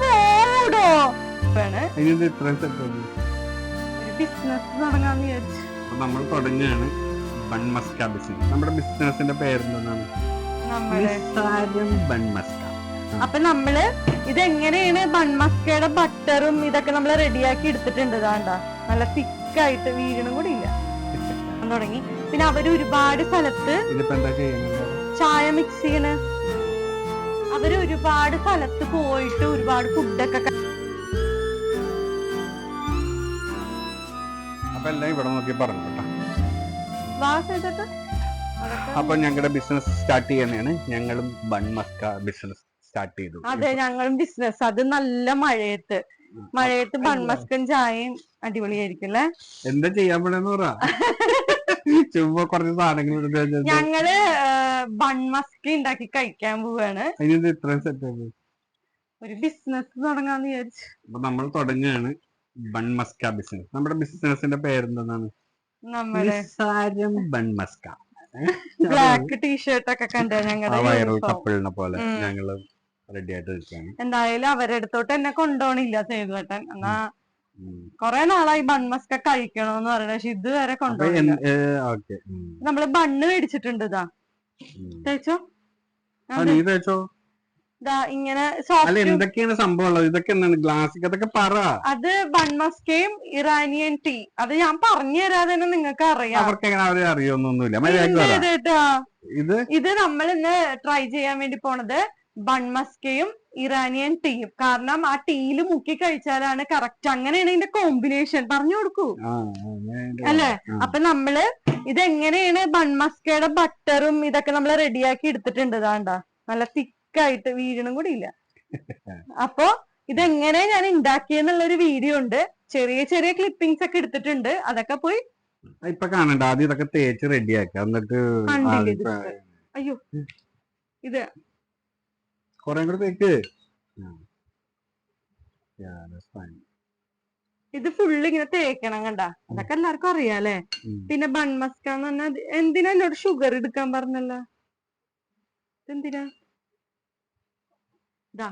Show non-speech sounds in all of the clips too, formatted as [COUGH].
പോടോ ബിസിനസ് തുടങ്ങാന്ന് വിചാരിച്ചു. അപ്പൊ നമ്മൾ തുടങ്ങുകയാണ് ബൺ മസ്ക ബിസിനസ് നമ്മുടെ ബിസിനസിന്റെ പേരെന്താണ് അപ്പൊ നമ്മൾ ഇതെങ്ങനെയാണ് ബൺമസ്കയുടെ ബട്ടറും ഇതൊക്കെ നമ്മൾ റെഡിയാക്കി എടുത്തിട്ടുണ്ട് ഇതാണ്ട നല്ല തിക്കായിട്ട് വീഴണം കൂടി ഇല്ല. [LAUGHS] തുടങ്ങി. പിന്നെ അവർ ഒരുപാട് സ്ഥലത്ത് ചായ മിക്സ് ചെയ്യണ്. അവർ ഒരുപാട് സ്ഥലത്ത് പോയിട്ട് ഒരുപാട് ഫുഡൊക്കെ അപ്പൊ എല്ലാം ഇവിടെ നോക്കി പറഞ്ഞു കേട്ടോ. ക്ലാസ് അപ്പൊ ഞങ്ങളുടെ ബിസിനസ് സ്റ്റാർട്ട് ചെയ്യാനാണ് ഞങ്ങളും ബൺ മസ്ക ബിസിനസ് സ്റ്റാർട്ട് ചെയ്തു. അതെ ഞങ്ങളും ബിസിനസ് അത് നല്ല മഴയത്ത്. മഴയത്ത് ബൺമസ്കൻ ചായയും അടിപൊളിയായിരിക്കും അല്ലേ? എന്താ ചെയ്യാൻ പോണെന്ന് പറ. [LAUGHS] ചുമ്മാ കുറച്ച് സാധനങ്ങൾ ഞങ്ങൾ ബൺമസ്ക ഉണ്ടാക്കി കഴിക്കാൻ പോവാണ്. ഇത്രയും സെറ്റ് ഒരു ബിസിനസ് തുടങ്ങാന്ന് വിചാരിച്ചു. അപ്പൊ നമ്മൾ തുടങ്ങുകയാണ് ബൺ മസ്ക ബിസിനസ് നമ്മുടെ ബിസിനസിന്റെ പേരെന്താണ് നമ്മുടെ നിസ്സാരം ബൺ മസ്ക ബ്ലാക്ക് ടീഷർട്ട് ഒക്കെ കണ്ട ഞങ്ങളുടെ വൈറൽ കപ്പിളിനെ പോലെ. ഞങ്ങൾ റെഡി ആയിട്ട് എന്തായാലും അവരെടുത്തോട്ട് എന്നെ കൊണ്ടുപോണില്ല സേതുവേട്ടൻ. എന്നാ. കൊറേ നാളായി ബൺമസ്ക കഴിക്കണോന്ന് പറയണ പക്ഷെ ഇതുവരെ ഓക്കെ നമ്മൾ ബണ്ണ് മേടിച്ചിട്ടുണ്ട് ഇതാ. തേച്ചോ? നീ തേച്ചോ? ഇങ്ങനെ എന്തൊക്കെയാണ് സംഭവം ഇതൊക്കെ എന്താണ്? ഗ്ലാസ് അതൊക്കെ പറ. അത് ബൺമസ്കയും ഇറാനിയൻ ടീ അത് ഞാൻ പറഞ്ഞു തരാതെ തന്നെ നിങ്ങൾക്ക് അറിയാം. അവർക്ക് അവരെ അറിയൊന്നൊന്നുമില്ല? ഇത് ഇത്? നമ്മൾ ഇന്ന് ട്രൈ ചെയ്യാൻ വേണ്ടി പോണത് ബൺമസ്കയും ഇറാനിയൻ ടീയും കാരണം ആ ടീയിൽ മുക്കി കഴിച്ചാലാണ് കറക്റ്റ് അങ്ങനെയാണ് ഇതിന്റെ കോമ്പിനേഷൻ പറഞ്ഞു കൊടുക്കൂ. അല്ലെ. അപ്പൊ നമ്മൾ ഇതെങ്ങനെയാണ് ബൺമസ്കയുടെ ബട്ടറും ഇതൊക്കെ നമ്മൾ റെഡിയാക്കി എടുത്തിട്ടുണ്ട്. ഇതാണ്ട നല്ല തിക്കായിട്ട് വീഴണം കൂടി ഇല്ല. [LAUGHS] അപ്പോ ഇതെങ്ങനെ ഞാൻ ഉണ്ടാക്കിയെന്നുള്ള ഒരു വീഡിയോ ഉണ്ട്. ചെറിയ ചെറിയ ക്ലിപ്പിംഗ്സ് ഒക്കെ എടുത്തിട്ടുണ്ട്. അതൊക്കെ പോയി ഇപ്പൊ കാണണ്ട. ആദ്യം ഇതൊക്കെ തേച്ച് റെഡിയാക്കാം എന്നിട്ട് അയ്യോ. ഇത് കൊറേ കൂടെ തേക്ക്. ഇത് ഫുള്ള് ഇങ്ങനെ തേക്കണം കണ്ട. അതൊക്കെ എല്ലാവർക്കും അറിയാലേ. പിന്നെ ബൺമസ്ക എന്ന് പറഞ്ഞാൽ എന്തിനാ എന്നോട് ഷുഗർ എടുക്കാൻ പറഞ്ഞല്ലോ? എന്തിനാ ഇതാ.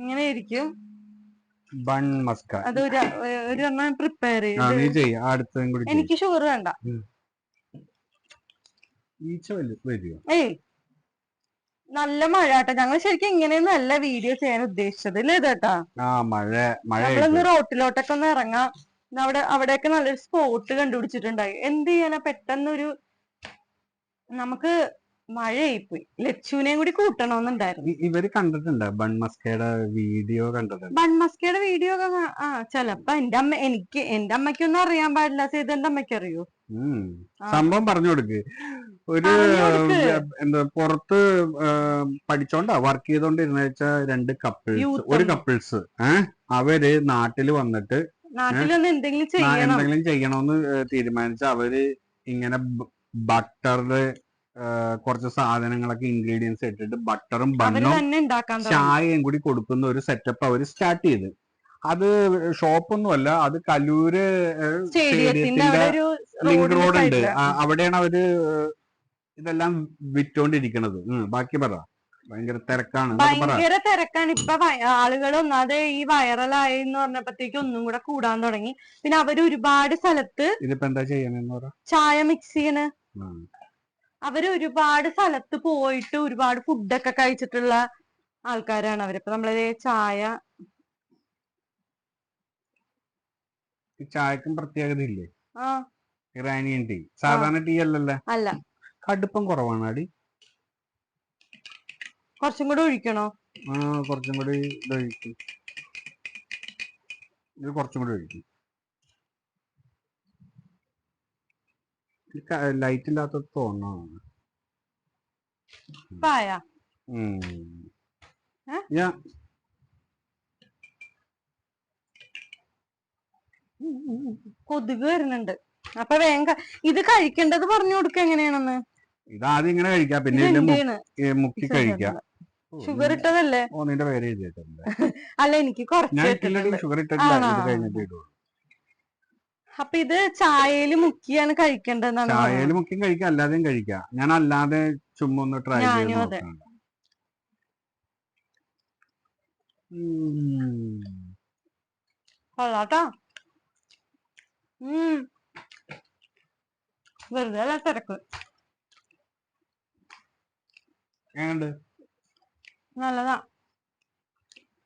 ഇങ്ങനെ ഇരിക്കും ബൺ മസ്ക അത് ഒരു പ്രിപ്പയർ ചെയ്ത്. എനിക്ക് ഷുഗർ വേണ്ട. ഈച്ച ഏയ്. നല്ല മഴ കേട്ടോ ഞങ്ങൾ ശരിക്കും ഇങ്ങനെയൊന്നും അല്ല വീഡിയോ ചെയ്യാൻ ഉദ്ദേശിച്ചത്. അല്ലേ ആ മഴ മഴ നമ്മളൊന്ന് റോട്ടിലോട്ടൊക്കെ ഒന്ന് ഇറങ്ങാം. അവിടെ അവിടെയൊക്കെ നല്ലൊരു സ്പോട്ട് കണ്ടുപിടിച്ചിട്ടുണ്ടായി. എന്ത് ചെയ്യാനാ? പെട്ടെന്നൊരു നമുക്ക് മഴയായിപ്പോയി. ലച്ചുവിനെയും കൂടി കൂട്ടണമെന്നുണ്ടായിരുന്നു. ഇവർ കണ്ടിട്ടുണ്ട്. ബൺ മസ്കയുടെ വീഡിയോ കണ്ടിട്ടുണ്ട്. ബൺമസ്കയുടെ വീഡിയോ ഒക്കെ ആ ചെലപ്പോ എന്റെ അമ്മ എനിക്ക് എന്റെ അമ്മയ്ക്കൊന്നും അറിയാൻ പാടില്ല. ചെയ്ത് എന്റെ അമ്മയ്ക്ക് അറിയോ. സംഭവം പറഞ്ഞു കൊടുക്ക്. ഒരു എന്താ പുറത്ത് പഠിച്ചോണ്ടാ? വർക്ക് ചെയ്തോണ്ടിരുന്ന രണ്ട് കപ്പിൾസ് ഒരു. കപ്പിൾസ് ഏഹ് അവർ നാട്ടിൽ വന്നിട്ട് നാട്ടിലൊന്ന് എന്തെങ്കിലും ചെയ്യണം. എന്തെങ്കിലും ചെയ്യണമെന്ന് തീരുമാനിച്ച അവർ ഇങ്ങനെ ബട്ടറിൽ കുറച്ച് സാധനങ്ങളൊക്കെ ഇൻഗ്രീഡിയൻസ് ഇട്ടിട്ട് ബട്ടറും ബണ്ണും ചായയും കൂടി കൊടുക്കുന്ന ഒരു സെറ്റപ്പ് അവർ സ്റ്റാർട്ട് ചെയ്ത്. അത് ഷോപ്പൊന്നുമല്ല അത് കലൂര് സ്റ്റേഡിയത്തിന്റെ ലിങ്ക് റോഡ് ഉണ്ട്. അവിടെയാണ് അവർ ഇതെല്ലാം വിറ്റോണ്ടിരിക്കണത്. ബാക്കി പറ. ഭയങ്കര തിരക്കാണ്. ഭയങ്കര തിരക്കാണ്. ഇപ്പൊ ആളുകൾ ഒന്നാതെ ഈ വൈറലായി എന്ന് പറഞ്ഞപ്പോഴത്തേക്ക് ഒന്നും കൂടെ കൂടാൻ തുടങ്ങി. പിന്നെ അവർ ഒരുപാട് സ്ഥലത്ത് ഇതിപ്പോ എന്താ ചെയ്യണെന്ന് പറ. ചായ മിക്സ് ചെയ്യണ്. അവർ ഒരുപാട് സ്ഥലത്ത് പോയിട്ട് ഒരുപാട് ഫുഡൊക്കെ കഴിച്ചിട്ടുള്ള ആൾക്കാരാണ് അവർ. ഇപ്പൊ നമ്മളെ ചായ ചായക്കും പ്രത്യേകത ഇല്ലേ ഇറാനിയൻ ടീ സാധാരണ ടീ അല്ലല്ലേ? അല്ല. കടുപ്പം കുറവാണ് അടി. കുറച്ചും കൂടെ ഒഴിക്കണോ? ആ കുറച്ചും കൂടി ഇത് ഒഴിക്കും ഇത് കുറച്ചും കൂടി ഒഴിക്കും. ലൈറ്റ് ഇല്ലാത്ത തോന്നാണ് പായ. കൊതുക് വരുന്നുണ്ട്. അപ്പൊ വേഗം ഇത് കഴിക്കേണ്ടത് പറഞ്ഞു കൊടുക്ക എങ്ങനെയാണെന്ന്. ഇത് ആദ്യം ഇങ്ങനെ കഴിക്കാം. പിന്നെ മുക്കി കഴിക്കാം. [LAUGHS] ഷുഗർ ഇട്ടതല്ലേ? [LAUGHS] അല്ല എനിക്ക് കുറച്ച് ഷുഗർ ഇട്ടിട്ടില്ല. ഇത് കഴിഞ്ഞിട്ട് ഇടുള്ളൂ. അപ്പൊ ഇത് ചായയിൽ മുക്കിയാണ് കഴിക്കേണ്ടതെന്നാണ് ചായയിൽ മുക്കി കഴിക്കാം അല്ലാതെയും കഴിക്കാം. ഞാൻ അല്ലാതെ ചുമ്മാ ഒന്ന് ട്രൈ ചെയ്ത് ഞാനും അതെ. നോക്കണം. ഉം. കൊള്ളാട്ടാ. ഉം. വെറുതെ അല്ല തിരക്ക്. എങ്ങനുണ്ട് നല്ലതാ.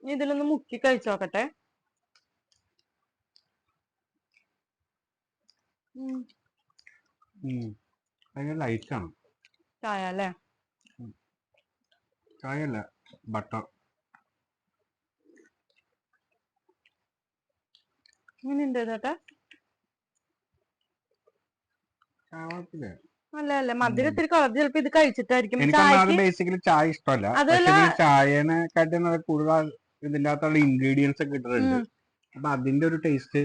ഇതിലൊന്ന് മുക്കി കഴിച്ചു നോക്കട്ടെ ഉം, ഉം. ഭയങ്കര ലൈറ്റ് ആണ്. ചായ അല്ലേ? ബട്ടർ ചേട്ടാ ചായ അല്ല അല്ല ഇത്തിരി കുറച്ച് ചിലപ്പോ ഇത് കഴിച്ചിട്ടായിരിക്കും. ബേസിക്കലി ചായ ഇഷ്ടമല്ല. കൂടുതൽ അകത്തുള്ള ഇൻഗ്രീഡിയൻസ് ഒക്കെ ഇട്ടിട്ടുണ്ട്. അപ്പൊ അതിന്റെ ഒരു ടേസ്റ്റ്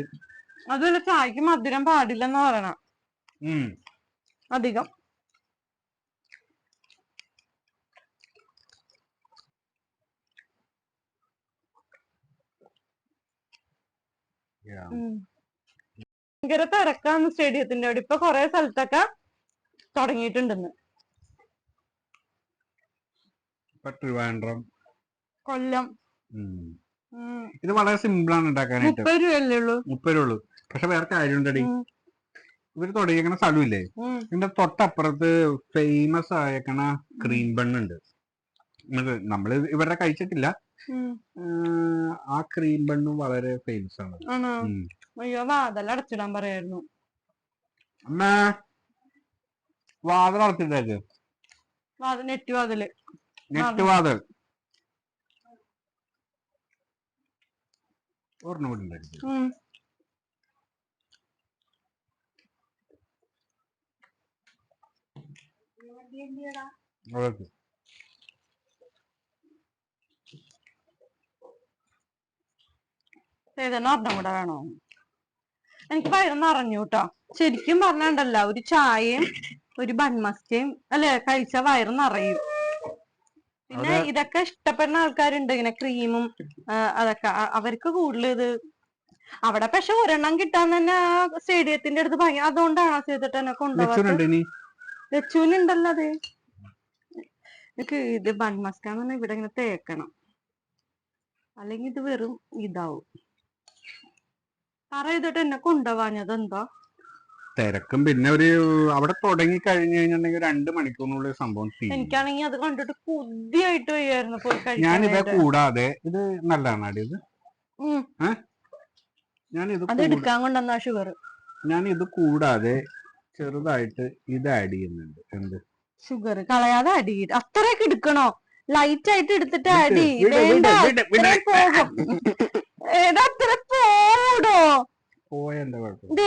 അതുമല്ല ചായക്ക് മധുരം പാടില്ലെന്ന് പറയണ. അധികം. ഭയങ്കര തിരക്കാണ് സ്റ്റേഡിയത്തിന്റെ അവിടെ. ഇപ്പൊ കൊറേ സ്ഥലത്തൊക്കെ തുടങ്ങിയിട്ടുണ്ടെന്ന്. ട്രിവാൻഡ്രം. കൊല്ലം. ഇത് വളരെ സിമ്പിൾ ആണ് ഉണ്ടാക്കാനായിട്ട്. മുപ്പത് രൂപയല്ലേ ഉള്ളൂ? മുപ്പത് രൂപ ഉള്ളൂ. പക്ഷെ വേറെ കാര്യമുണ്ടടി. ഇവർ തുടങ്ങിയേക്കണ സ്ഥലമില്ലേ. ഇതിന്റെ തൊട്ടപ്പുറത്ത് ഫേമസ് ആയേക്കണ ക്രീം ബണ്ണുണ്ട് നമ്മൾ നമ്മൾ ഇവരുടെ കഴിച്ചിട്ടില്ല. ആ ക്രീം ബണ്ണും വളരെ ഫേമസ് ആണ്. അയ്യോ വാതല അടച്ചിടാൻ പറയായിരുന്നു. അമ്മ വാതിൽ അടച്ചിട്ടേക്ക് വാതിൽ നെറ്റ് വാതിൽ. നെറ്റ് വാതിൽ. ഒരെണ്ണം കൂടി ഉണ്ടായിരിക്കും ഓക്കെ ഏതെണ്ണ ഒരെണ്ണം കൂടെ വേണോ? എനിക്ക് പയറൊന്നും അറിഞ്ഞു കേട്ടോ ശരിക്കും പറഞ്ഞണ്ടല്ല ഒരു ചായയും ഒരു ബൺമസ്കയും അല്ലെ കഴിച്ച വയറ് നിറയും. പിന്നെ ഇതൊക്കെ ഇഷ്ടപ്പെടുന്ന ആൾക്കാരുണ്ട് ഇങ്ങനെ ക്രീമും അതൊക്കെ. അവർക്ക് കൂടുതൽ ഇത് അവിടെ പക്ഷെ ഒരെണ്ണം കിട്ടാൻ തന്നെ ആ സ്റ്റേഡിയത്തിന്റെ അടുത്ത് ഭയങ്കര അതുകൊണ്ടാണ് ചെയ്തിട്ട് എന്നെ ഇനി ലച്ചുവിനുണ്ടല്ലോ അത്. എനിക്ക് ഇത് ബൺമസ്കാന്ന് പറഞ്ഞാൽ ഇവിടെ ഇങ്ങനെ തേക്കണം. അല്ലെങ്കിൽ ഇത് വെറും ഇതാവും. പറ ചെയ്തിട്ട് എന്നെ കൊണ്ടുപോവാഞ്ഞത് എന്തോ തിരക്കും. പിന്നെ ഒരു അവിടെ തുടങ്ങി കഴിഞ്ഞു കഴിഞ്ഞിട്ടുണ്ടെങ്കിൽ രണ്ട് മണിക്കൂറിനുള്ളിൽ സംഭവം തീരും. എനിക്കാണെങ്കിൽ അത് കണ്ടിട്ട് കുതിയായിട്ട് വയ്യായിരുന്നു പോയി കഴിക്കാനായിട്ട് കൂടാതെ ഇത് നല്ലതാണ് അടി ഇത്. ഉം. ഞാനിത് എടുക്കാൻ കൊണ്ടുവന്ന ഷുഗർ ഇത് കൂടാതെ ചെറുതായിട്ട് ഇത് ആഡ് ചെയ്യുന്നുണ്ട്. എന്ത്? ഷുഗർ കളയാതെ ആഡ് ചെയ്ത് അത്രയൊക്കെ എടുക്കണോ? ലൈറ്റ് ആയിട്ട് എടുത്തിട്ട് ആഡ് ചെയ്യും. അത്ര പോടോ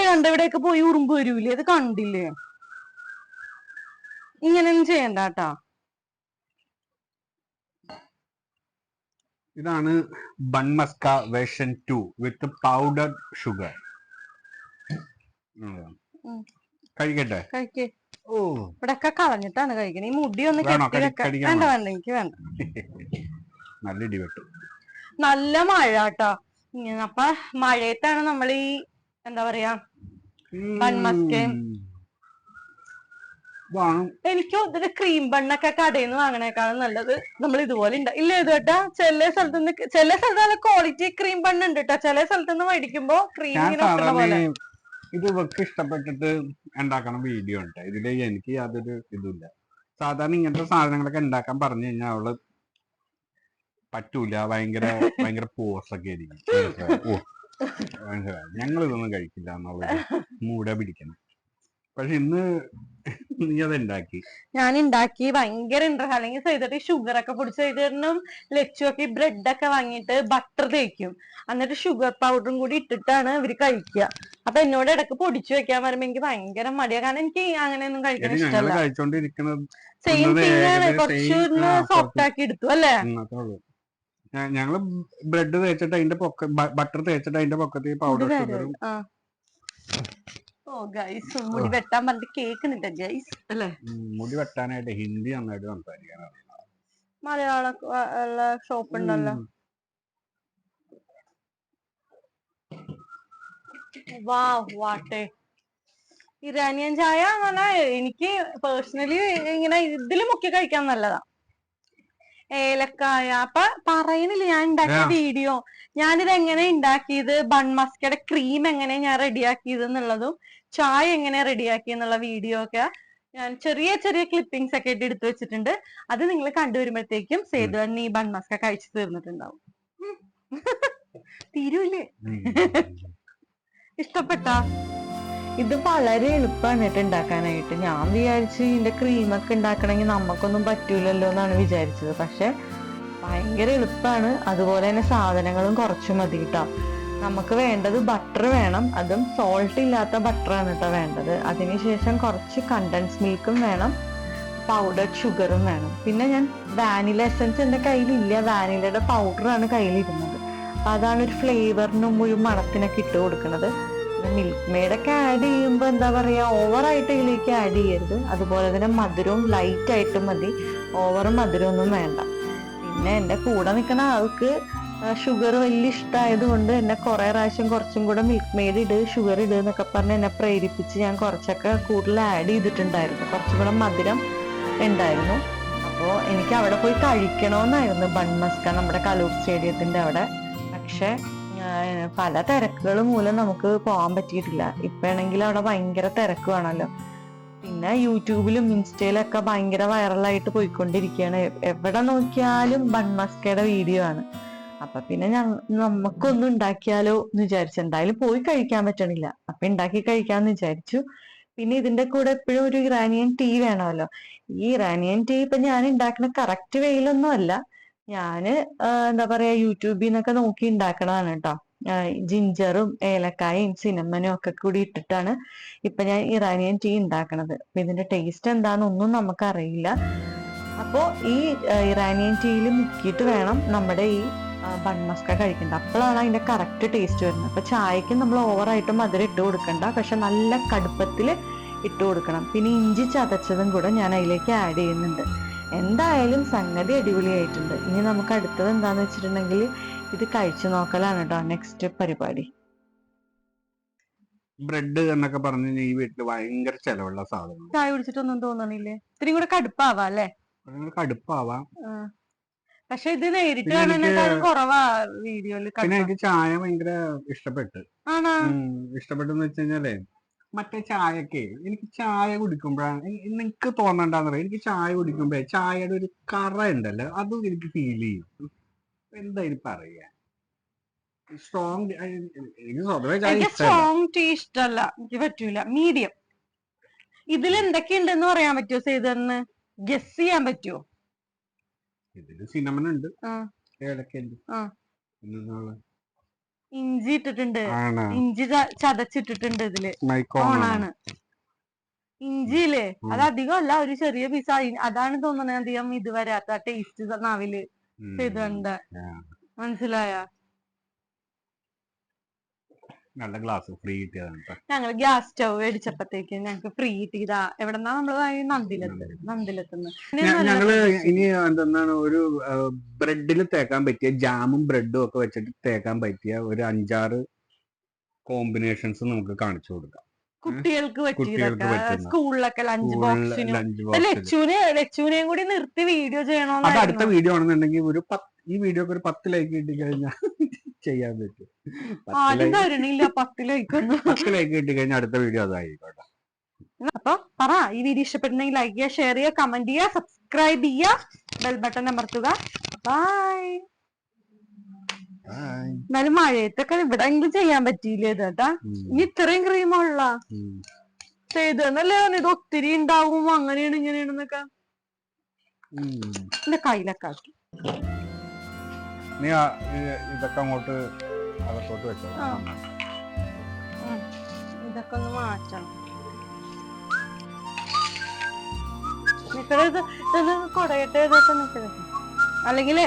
കണ്ട ഇവിടെയൊക്കെ പോയി ഉറുമ്പ് വരൂലേ? അത് കണ്ടില്ലേ? ഇങ്ങനെയൊന്നും ചെയ്യണ്ട കേട്ടാ. ഇതാണ് bun maska version two with powder sugar. കഴിക്കട്ടെ? കഴിക്കേ. ഓ. ഇവിടെയൊക്കെ കളഞ്ഞിട്ടാണ് കഴിക്കണേ ഈ മുടി ഒന്ന്? കെട്ടി വെക്കാൻ. വേണ്ട വേണോ? വേണ്ട എനിക്ക് വേണ്ട. [LAUGHS] നല്ല ഇടിവെട്ടു. നല്ല മഴ കേട്ടോ അപ്പൊ മഴയത്താണ് നമ്മൾ ഈ എന്താ പറയാ? ബൺമസ്കയും എനിക്ക് ഇതിന്റെ ക്രീം ബണ്ണൊക്കെ കടയിൽ നിന്ന് വാങ്ങണേക്കാളും നല്ലത് നമ്മൾ ഇതുപോലെ ഉണ്ട് ഇല്ല ഇത് കേട്ടാ ചില സ്ഥലത്ത് നിന്ന് ചില സ്ഥലത്ത് നല്ല ക്വാളിറ്റി ക്രീം ബണ്ണ് ഉണ്ട് കേട്ടോ. ചില സ്ഥലത്ത് നിന്ന് മേടിക്കുമ്പോ ക്രീം പോലെ. ഇത് ഇവർക്ക് ഇഷ്ടപ്പെട്ടിട്ട് ഉണ്ടാക്കണ വീഡിയോ ഉണ്ട്. ഇതിൽ എനിക്ക് യാതൊരു ഇതുമില്ല സാധാരണ ഇങ്ങനത്തെ സാധനങ്ങളൊക്കെ ഉണ്ടാക്കാൻ പറഞ്ഞു കഴിഞ്ഞാൽ അവൾ പറ്റൂല. ഭയങ്കര ഭയങ്കര പോസൊക്കെ ആയിരിക്കും? ഓ? ഞങ്ങൾ ഇതൊന്നും കഴിക്കില്ല എന്നുള്ളത് മൂട പിടിക്കണം. പക്ഷെ ഇന്ന് നീ അത് ഉണ്ടാക്കി ഞാൻ ഉണ്ടാക്കി ഭയങ്കര ഇൻട്രസ്റ്റ് അല്ലെങ്കിൽ ചെയ്തിട്ട് ഷുഗർ ഒക്കെ പൊടിച്ച് ചെയ്തിട്ടും ലച്ചുവൊക്കെ ഈ ബ്രെഡ് ഒക്കെ വാങ്ങിയിട്ട് ബട്ടർ തേക്കും. എന്നിട്ട് ഷുഗർ പൗഡറും കൂടി ഇട്ടിട്ടാണ് ഇവർ കഴിക്കുക. അപ്പൊ എന്നോട് ഇടയ്ക്ക് പൊടിച്ചു വെക്കാൻ പറയുമ്പോ എനിക്ക് ഭയങ്കര മടിയാ. കാരണം എനിക്ക് അങ്ങനെയൊന്നും കഴിക്കാൻ ഇഷ്ടമല്ല. സെയിം തിങ് ആണ്. കുറച്ചൊന്ന് സോഫ്റ്റ് ആക്കി എടുത്തു അല്ലേ? ഞങ്ങൾ ബ്രെഡ് തേച്ചിട്ട് അതിന്റെ പൊക്ക ബട്ടർ തേച്ചിട്ട് അതിന്റെ പൊക്കത്ത് പൗഡർ ഷുഗറും ഓ ഗൈസ് മുടി വെട്ടാൻ പറഞ്ഞിട്ട് കേൾക്കുന്നില്ല ഗൈസ്. അല്ലേ? മുടി വെട്ടാനായിട്ട് ഹിന്ദി നന്നായിട്ട് സംസാരിക്കാൻ മലയാള ഷോപ്പ് ഉണ്ടല്ലോ. വാ വാട്ടെ ഇറാനിയൻ ചായ എന്ന് പറഞ്ഞാൽ എനിക്ക് പേഴ്സണലി ഇങ്ങനെ ഇതിൽ മുക്കി കഴിക്കാൻ നല്ലതാ. ഏലക്കായ. അപ്പൊ പറയുന്നില്ല ഞാൻ ഉണ്ടാക്കിയ. വീഡിയോ. ഞാനിത് എങ്ങനെ ഉണ്ടാക്കിയത്? ബൺ മസ്കയുടെ ക്രീം എങ്ങനെ ഞാൻ റെഡിയാക്കിയത് എന്നുള്ളതും ചായ എങ്ങനെ റെഡിയാക്കി എന്നുള്ള വീഡിയോ ഒക്കെ ഞാൻ ചെറിയ ചെറിയ ക്ലിപ്പിംഗ്സ് ഒക്കെ ആയിട്ട് എടുത്തു വെച്ചിട്ടുണ്ട്. അത് നിങ്ങൾ കണ്ടുവരുമ്പോഴത്തേക്കും സേതുവണ്ണി ഈ ബൺ മസ്ക കഴിച്ചു തീർന്നിട്ടുണ്ടാവും. [LAUGHS] തീരൂലേ [LAUGHS] ഇഷ്ടപ്പെട്ട? ഇത് വളരെ എളുപ്പമാണ് കേട്ടോ ഉണ്ടാക്കാനായിട്ട്. ഞാൻ വിചാരിച്ച് ഇതിന്റെ ക്രീമൊക്കെ ഉണ്ടാക്കണമെങ്കിൽ നമുക്കൊന്നും പറ്റൂലല്ലോ എന്നാണ് വിചാരിച്ചത്. പക്ഷെ ഭയങ്കര എളുപ്പമാണ് അതുപോലെ തന്നെ സാധനങ്ങളും കുറച്ച് മതി കേട്ടോ. നമുക്ക് വേണ്ടത് ബട്ടർ വേണം. അതും സോൾട്ട് ഇല്ലാത്ത ബട്ടറാണ് കേട്ടോ വേണ്ടത്. അതിനുശേഷം കുറച്ച് കണ്ടൻസ് മിൽക്കും വേണം. പൗഡർ ഷുഗറും വേണം. പിന്നെ ഞാൻ വാനില എസൻസ് എന്റെ കയ്യിലില്ല. വാനിലയുടെ പൗഡറാണ് കയ്യിലിരുന്നത്. അപ്പൊ അതാണ് ഒരു ഫ്ലേവറിനും ഒരു മണത്തിനൊക്കെ ഇട്ട് കൊടുക്കുന്നത്. മിൽക്ക് മെയ്ഡൊക്കെ ആഡ് ചെയ്യുമ്പോൾ എന്താ പറയുക ഓവറായിട്ട് ഇതിലേക്ക് ആഡ് ചെയ്യരുത്. അതുപോലെ തന്നെ മധുരവും ലൈറ്റ് ആയിട്ട് മതി. ഓവർ മധുരമൊന്നും വേണ്ട. പിന്നെ എന്റെ കൂടെ നിൽക്കുന്ന ആൾക്ക് ഷുഗർ വലിയ ഇഷ്ടമായത് കൊണ്ട് എന്നെ കുറേ പ്രാവശ്യം കുറച്ചും കൂടെ മിൽക്ക് മെയ്ഡ് ഇട് ഷുഗർ ഇട് എന്നൊക്കെ പറഞ്ഞ് എന്നെ പ്രേരിപ്പിച്ച് ഞാൻ കുറച്ചൊക്കെ കൂടുതൽ ആഡ് ചെയ്തിട്ടുണ്ടായിരുന്നു. കുറച്ചും കൂടെ മധുരം ഉണ്ടായിരുന്നു. അപ്പോൾ എനിക്ക് അവിടെ പോയി കഴിക്കണമെന്നായിരുന്നു ബൺമസ്ക നമ്മുടെ കലൂർ സ്റ്റേഡിയത്തിന്റെ അവിടെ. പക്ഷെ പല തിരക്കുകൾ മൂലം നമുക്ക് പോകാൻ പറ്റിയിട്ടില്ല. ഇപ്പാണെങ്കിൽ അവിടെ ഭയങ്കര തിരക്കുവാണല്ലോ പിന്നെ യൂട്യൂബിലും ഇൻസ്റ്റയിലൊക്കെ ഭയങ്കര വൈറലായിട്ട് പോയിക്കൊണ്ടിരിക്കുകയാണ്. എവിടെ നോക്കിയാലും ബൺമസ്കയുടെ വീഡിയോ ആണ്. അപ്പൊ പിന്നെ നമുക്കൊന്നും ഉണ്ടാക്കിയാലോ എന്ന് വിചാരിച്ചു. എന്തായാലും പോയി കഴിക്കാൻ പറ്റണില്ല. അപ്പൊ ഉണ്ടാക്കി കഴിക്കാന്ന് വിചാരിച്ചു. പിന്നെ ഇതിന്റെ കൂടെ എപ്പോഴും ഒരു ഇറാനിയൻ ടീ വേണമല്ലോ. ഈ ഇറാനിയൻ ടീ ഇപ്പൊ ഞാൻ ഉണ്ടാക്കുന്ന കറക്റ്റ് വെയിലൊന്നും അല്ല. ഞാൻ എന്താ പറയാ യൂട്യൂബിൽ നിന്നൊക്കെ നോക്കി ഉണ്ടാക്കണതാണ് കേട്ടോ ജിഞ്ചറും ഏലക്കായും സിനമനും ഒക്കെ കൂടി ഇട്ടിട്ടാണ് ഇപ്പൊ ഞാൻ ഇറാനിയൻ ടീ ഉണ്ടാക്കണത് അപ്പൊ ഇതിന്റെ ടേസ്റ്റ് എന്താണെന്നൊന്നും നമുക്ക് അറിയില്ല അപ്പോ ഈ ഇറാനിയൻ ടീയിൽ മുക്കിയിട്ട് വേണം നമ്മുടെ ഈ ബൺമസ്ക കഴിക്കേണ്ടത് അപ്പോഴാണ് അതിന്റെ കറക്റ്റ് ടേസ്റ്റ് വരുന്നത്. അപ്പൊ ചായക്ക് നമ്മൾ ഓവറായിട്ട് മധുരം ഇട്ട് കൊടുക്കണ്ട. പക്ഷെ നല്ല കടുപ്പത്തിൽ ഇട്ട് കൊടുക്കണം. പിന്നെ ഇഞ്ചി ചതച്ചതും കൂടെ ഞാൻ അതിലേക്ക് ആഡ് ചെയ്യുന്നുണ്ട്. എന്തായാലും സംഗതി അടിപൊളിയായിട്ടുണ്ട്. ഇനി നമുക്ക് അടുത്തത് എന്താന്ന് വെച്ചിട്ടുണ്ടെങ്കിൽ ഇത് കഴിച്ചു നോക്കലാണ് കേട്ടോ നെക്സ്റ്റ് പരിപാടി. ബ്രെഡ് എന്നൊക്കെ പറഞ്ഞു ഈ വീട്ടിൽ ഭയങ്കര ചെലവുള്ള സാധനം ചായ കുടിച്ചിട്ടൊന്നും തോന്നണില്ലേ? ഇത്തിരി കൂടെ കടുപ്പാവാ അല്ലേ? കടുപ്പാവാം. പക്ഷെ ഇത് നേരിട്ട് കുറവാ വീഡിയോയിൽ പിന്നെ എനിക്ക് ചായ ഭയങ്കര ഇഷ്ടപ്പെട്ട്. ഇഷ്ടപ്പെട്ടെന്ന് വെച്ച് കഴിഞ്ഞാലേ മറ്റേ ചായക്ക് എനിക്ക് ചായ കുടിക്കുമ്പോഴാണ് എനിക്ക് തോന്നണ്ടെന്ന് പറയാം എനിക്ക് ചായ കുടിക്കുമ്പോ ചായയുടെ ഒരു കറ ഉണ്ടല്ലോ അതും എനിക്ക് ഫീൽ ചെയ്യും. എന്തായാലും പറയാ? സ്ട്രോങ് എനിക്ക് സ്വതവേ ചായ എനിക്ക് ഇഷ്ടമല്ല. സ്ട്രോങ് ടീ ഇഷ്ടല്ല എനിക്ക് പറ്റൂല. മീഡിയം ഇതിൽ എന്തൊക്കെയുണ്ടെന്ന് പറയാൻ പറ്റുമോ സേതന്ന് ഗസ് ചെയ്യാൻ പറ്റുമോ ഇതിൽ സിനിമ ഉണ്ട്. ആ. ഏലക്കുണ്ട് ആ. ഇഞ്ചി ഇട്ടിട്ടുണ്ട്. ഇഞ്ചി ചതച്ചിട്ടിട്ടുണ്ട് ഇതിൽ. ഓണാണ്. ഇഞ്ചിയില്ലേ. അത് അധികം അല്ല ഒരു ചെറിയ പീസ് അതാണ് തോന്നുന്നത് അധികം ഇത് വരാത്ത ടേസ്റ്റ് നാവിൽ ഇത് ആ. മനസ്സിലായ? നല്ല ഗ്ലാസ് ഫ്രീ കിട്ടിയതാണ് ട്ടോ. ഞങ്ങൾ ഗ്യാസ് സ്റ്റവ് മേടിച്ചപ്പോഴത്തേക്ക് ഞങ്ങൾക്ക് ഫ്രീ കിട്ടിയതാ. എവിടെന്നാ നമ്മൾ നന്ദിലെത്ത്. നന്ദിലത്ത്. നന്ദിലത്തുനിന്ന് പിന്നെ ഞങ്ങൾ ഇനി എന്തെന്നാണ് ഒരു ബ്രെഡിൽ തേക്കാൻ പറ്റിയ ജാമും ബ്രെഡും ഒക്കെ വെച്ചിട്ട് തേക്കാൻ പറ്റിയ ഒരു അഞ്ചാറ് കോമ്പിനേഷൻസ് നമുക്ക് കാണിച്ചു കൊടുക്കാം. കുട്ടികൾക്ക് പറ്റിയതൊക്കെ. സ്കൂളിലൊക്കെ ലഞ്ച് ബോക്സിനും ലച്ചുവിനെ ലച്ചുവിനെയും കൂടി നിർത്തി വീഡിയോ ചെയ്യണോ അടുത്ത വീഡിയോ ആണെന്നുണ്ടെങ്കിൽ ഒരു ഈ വീഡിയോക്ക് ഒരു പത്ത് ലൈക്ക് കിട്ടി കഴിഞ്ഞാൽ ചെയ്യാൻ പറ്റും. പത്ത് ലൈക്ക് കിട്ടി കഴിഞ്ഞാൽ അടുത്ത വീഡിയോ അതായിക്കോട്ടെ അപ്പൊ പറ ഈ വീഡിയോ ഇഷ്ടപ്പെട്ടുണ്ടെങ്കിൽ ലൈക്ക് ചെയ്യുക ഷെയർ ചെയ്യുക കമന്റ് ചെയ്യുക സബ്സ്ക്രൈബ് ചെയ്യുക ബെൽ ബട്ടൺ അമർത്തുക. ബൈ. എന്നാലും മഴയത്തൊക്കെ ഇവിടെ ചെയ്യാൻ പറ്റിയില്ലേ ഇത് ഇനി ഇത്രയും ക്രീമുള്ള. ചെയ്തെന്നല്ലേ ഇത് ഒത്തിരി ഉണ്ടാവും അങ്ങനെയാണ് ഇങ്ങനെയാണെന്നൊക്കെ. എന്റെ കയ്യിലൊക്കെ ആക്കി. നീ ഇതൊക്കെ അങ്ങോട്ട് അകത്തോട്ട് വെച്ചോ. ഇതൊക്കെ ഒന്ന് മാറ്റണം. നിക്കടെ ഇത് കൊടയട്ടെ ഇതൊക്കെ നിക്കണേ അല്ലെങ്കിൽ